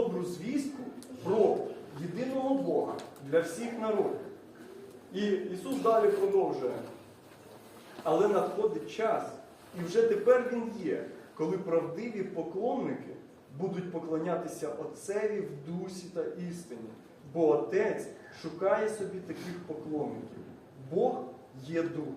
добру звістку про єдиного Бога для всіх народів. І Ісус далі продовжує. Але надходить час, і вже тепер він є, коли правдиві поклонники будуть поклонятися Отцеві в дусі та істині. Бо Отець шукає собі таких поклонників. Бог є дух,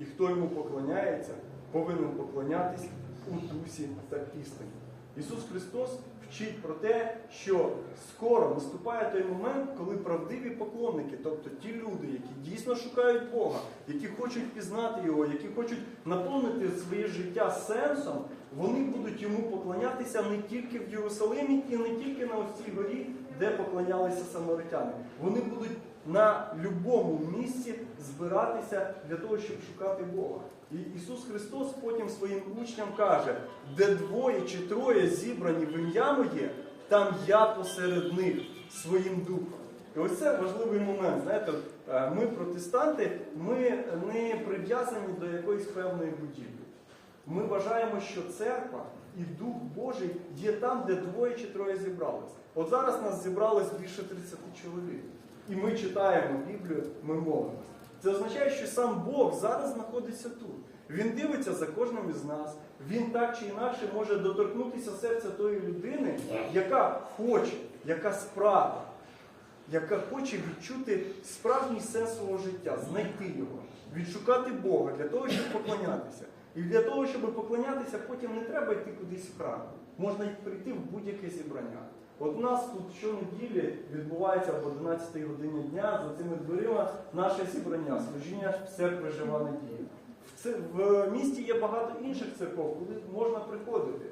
і хто йому поклоняється, повинен поклонятись у дусі та істині. Ісус Христос вчить про те, що скоро наступає той момент, коли правдиві поклонники, тобто ті люди, які дійсно шукають Бога, які хочуть пізнати Його, які хочуть наповнити своє життя сенсом, вони будуть йому поклонятися не тільки в Єрусалимі і не тільки на ось цій горі, де поклонялися самаритяни. Вони будуть на будь-якому місці збиратися для того, щоб шукати Бога. І Ісус Христос потім своїм учням каже, де двоє чи троє зібрані в ім'я моє, там я посеред них своїм духом. І ось це важливий момент. Знаєте, е, ми, протестанти, ми не прив'язані до якоїсь певної будівлі. Ми вважаємо, що церква і Дух Божий є там, де двоє чи троє зібралися. От зараз нас зібралось більше 30 чоловік. І ми читаємо Біблію, ми молимося. Це означає, що сам Бог зараз знаходиться тут. Він дивиться за кожним із нас. Він так чи інакше може доторкнутися серця тої людини, яка хоче, яка справа, яка хоче відчути справжній сенс свого життя, знайти його, відшукати Бога для того, щоб поклонятися. І для того, щоб поклонятися, потім не треба йти кудись в храм. Можна прийти в будь-яке зібрання. От у нас тут щонеділі відбувається об 11 годині дня за цими дверима наше зібрання, служіння церкви жива надія. В місті є багато інших церков, куди можна приходити.